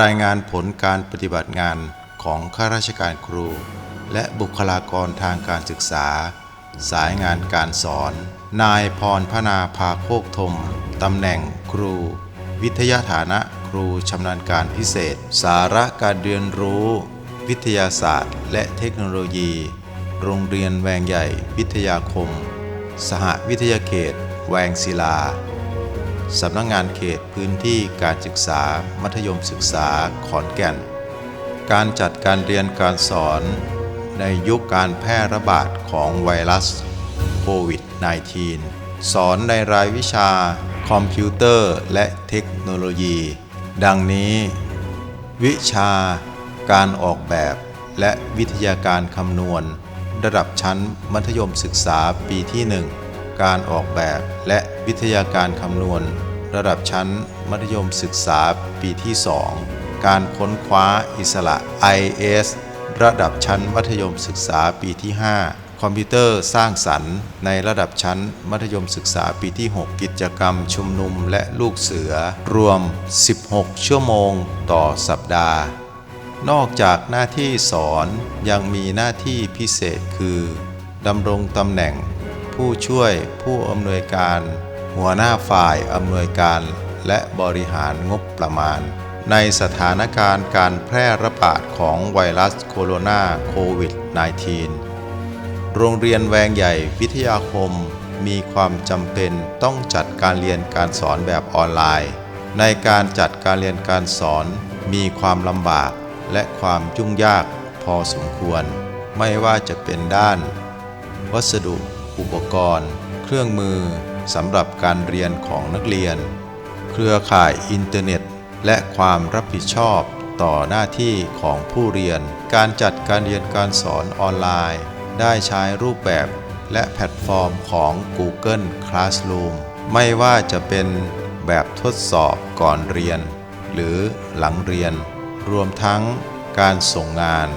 รายงานผลการปฏิบัติงานของข้าราชการครู และบุคลากรทางการศึกษา สายงานการสอน นายพรพนาภาโคกธมตำแหน่งครู วิทยาฐานะครูชำนาญการพิเศษ สาระการเรียนรู้ วิทยาศาสตร์ และเทคโนโลยี โรงเรียนแวงใหญ่ วิทยาคม สหวิทยาเขต แวงศิลา สำนักงงานเขตพื้นที่การศึกษา มัธยมศึกษาขอนแก่น การจัดการเรียนการสอน ในยุคการแพร่ระบาดของไวรัสโควิด -19 สอนในรายวิชา คอมพิวเตอร์และเทคโนโลยี ดังนี้ วิชา การออกแบบ และวิทยาการคำนวณ ระดับชั้นมัธยมศึกษาปีที่ 1 การออกแบบและวิทยาการคำนวณ ระดับชั้น มัธยมศึกษาปีที่ 2 การค้นคว้าอิสระ IS ระดับชั้นมัธยมศึกษาปีที่ 5 คอมพิวเตอร์สร้างสรรค์ ในระดับชั้นมัธยมศึกษาปีที่ 6 กิจกรรมชุมนุมและลูกเสือ รวม 16 ชั่วโมงต่อสัปดาห์ นอกจากหน้าที่สอนยังมีหน้าที่พิเศษคือดำรงตำแหน่ง ผู้ช่วยผู้อำนวยการ หัวหน้าฝ่ายอำนวยการ และบริหารงบประมาณ ในสถานการณ์การแพร่ระบาดของไวรัสโคโรนาโควิด -19 โรงเรียนแวงใหญ่วิทยาคมมีความจำเป็นต้องจัดการเรียนการสอนแบบออนไลน์ ในการจัดการเรียนการสอนมีความลำบากและความยุ่งยากพอสมควร ไม่ว่าจะเป็นด้าน วัสดุ อุปกรณ์ เครื่องมือสำหรับการเรียนของนักเรียน เครือข่ายอินเทอร์เน็ต และความรับผิดชอบต่อหน้าที่ของผู้เรียน การจัดการเรียนการสอนออนไลน์ ได้ใช้รูปแบบและแพลตฟอร์มของ Google Classroom ไม่ว่าจะเป็นแบบทดสอบก่อนเรียน หรือหลังเรียน รวมทั้งการส่งงาน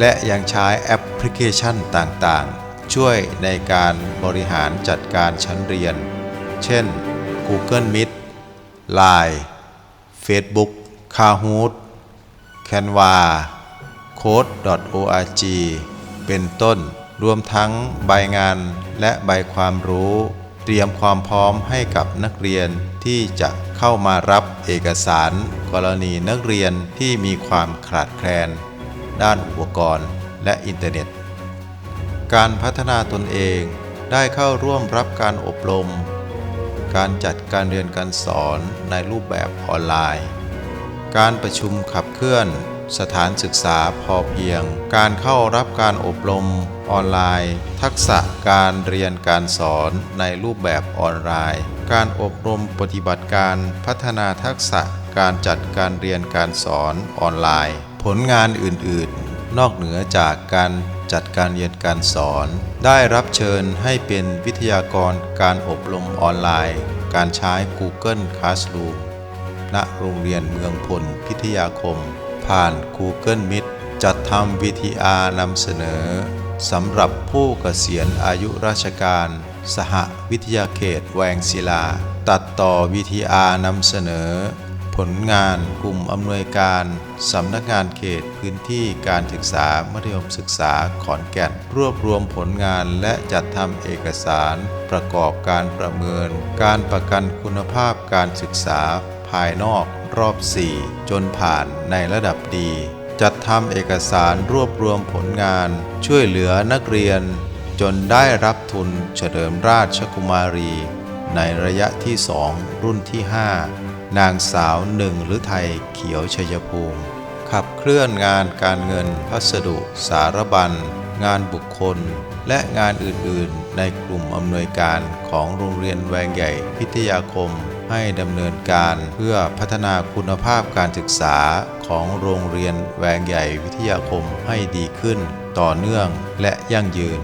และยังใช้แอปพลิเคชันต่างๆ ช่วยในการบริหารจัดการชั้นเรียน เช่น Google Meet Line Facebook Kahoot Canva Code.org เป็นต้น รวมทั้งใบงานและใบความรู้ เตรียมความพร้อมให้กับนักเรียนที่จะเข้ามารับเอกสาร กรณีนักเรียนที่มีความขาดแคลน ด้านอุปกรณ์และอินเทอร์เน็ต การพัฒนาตนเองได้เข้าร่วมรับการอบรม การจัดการเรียนการสอนในรูปแบบออนไลน์ การประชุมขับเคลื่อน สถานศึกษาพอเพียง การเข้ารับการอบรมออนไลน์ ทักษะการเรียนการสอนในรูปแบบออนไลน์ การอบรมปฏิบัติการพัฒนาทักษะการจัดการเรียนการสอนออนไลน์ ผลงานอื่นๆ นอกเหนือจากการจัดการเรียนการสอน ได้รับเชิญให้เป็นวิทยากรการอบรมออนไลน์ การใช้ Google Classroom ณโรงเรียนเมืองพลพิทยาคม ผ่าน Google Meet จัดทำ VTR นำเสนอสำหรับผู้เกษียณอายุราชการ สหวิทยาเขตแวงศิลา ตัดต่อ VTR นำเสนอ ผลงานกลุ่มอำนวยการสำนักงานเขตพื้นที่การศึกษามัธยมศึกษาขอนแก่น รวบรวมผลงานและจัดทำเอกสาร ประกอบการประเมิน การประกันคุณภาพการศึกษา ภายนอกรอบ 4 จนผ่านในระดับดี จัดทำเอกสารรวบรวมผลงาน ช่วยเหลือนักเรียน จนได้รับทุนเฉลิมราชกุมารี ในระยะที่ 2 รุ่นที่ 5 นางสาวหนึ่งหรือไทยเขียวชัยภูมิ ขับเคลื่อนงานการเงินพัสดุ สารบัญ งานบุคคล และงานอื่นๆ ในกลุ่มอำนวยการของโรงเรียนแวงใหญ่พิทยาคม ให้ดำเนินการเพื่อพัฒนาคุณภาพการศึกษาของโรงเรียนแวงใหญ่วิทยาคมให้ดีขึ้น ต่อเนื่องและยั่งยืน